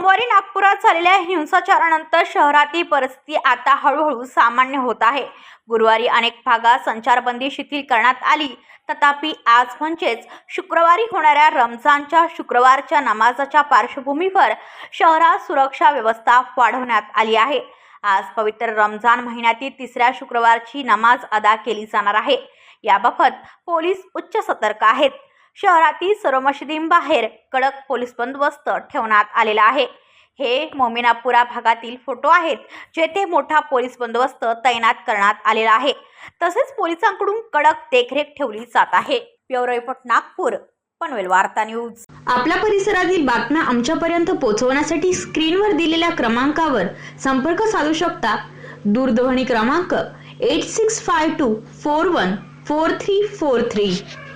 सोमवारी नागपुरात झालेल्या हिंसाचारानंतर शहरातील परिस्थिती आता हळूहळू सामान्य होत आहे. गुरुवारी अनेक भागात संचारबंदी शिथिल करण्यात आली. तथापि आज म्हणजेच शुक्रवारी होणाऱ्या रमजानच्या शुक्रवारच्या नमाजाच्या पार्श्वभूमीवर शहरात सुरक्षा व्यवस्था वाढवण्यात आली आहे. आज पवित्र रमजान महिन्यातील तिसऱ्या शुक्रवारची नमाज अदा केली जाणार आहे. याबाबत पोलीस उच्च सतर्क आहेत. शहरातील सर्व मशिदींबाहेर कडक पोलीस बंदोबस्त ठेवण्यात आलेला आहे. हे मोमिनापुरा भागातील फोटो आहेत जेथे मोठा पोलीस बंदोबस्त तैनात करण्यात आलेला आहे. तसेच पोलिसांकडून कडक देखरेख ठेवली जात आहे. ब्युरो रिपोर्ट नागपूर पनवेल वार्ता न्यूज. आपल्या परिसरातील बातम्या आमच्यापर्यंत पोहोचवण्यासाठी स्क्रीनवर दिलेल्या क्रमांकावर संपर्क साधू शकता. दूरध्वनी क्रमांक eight six five two four one four three four three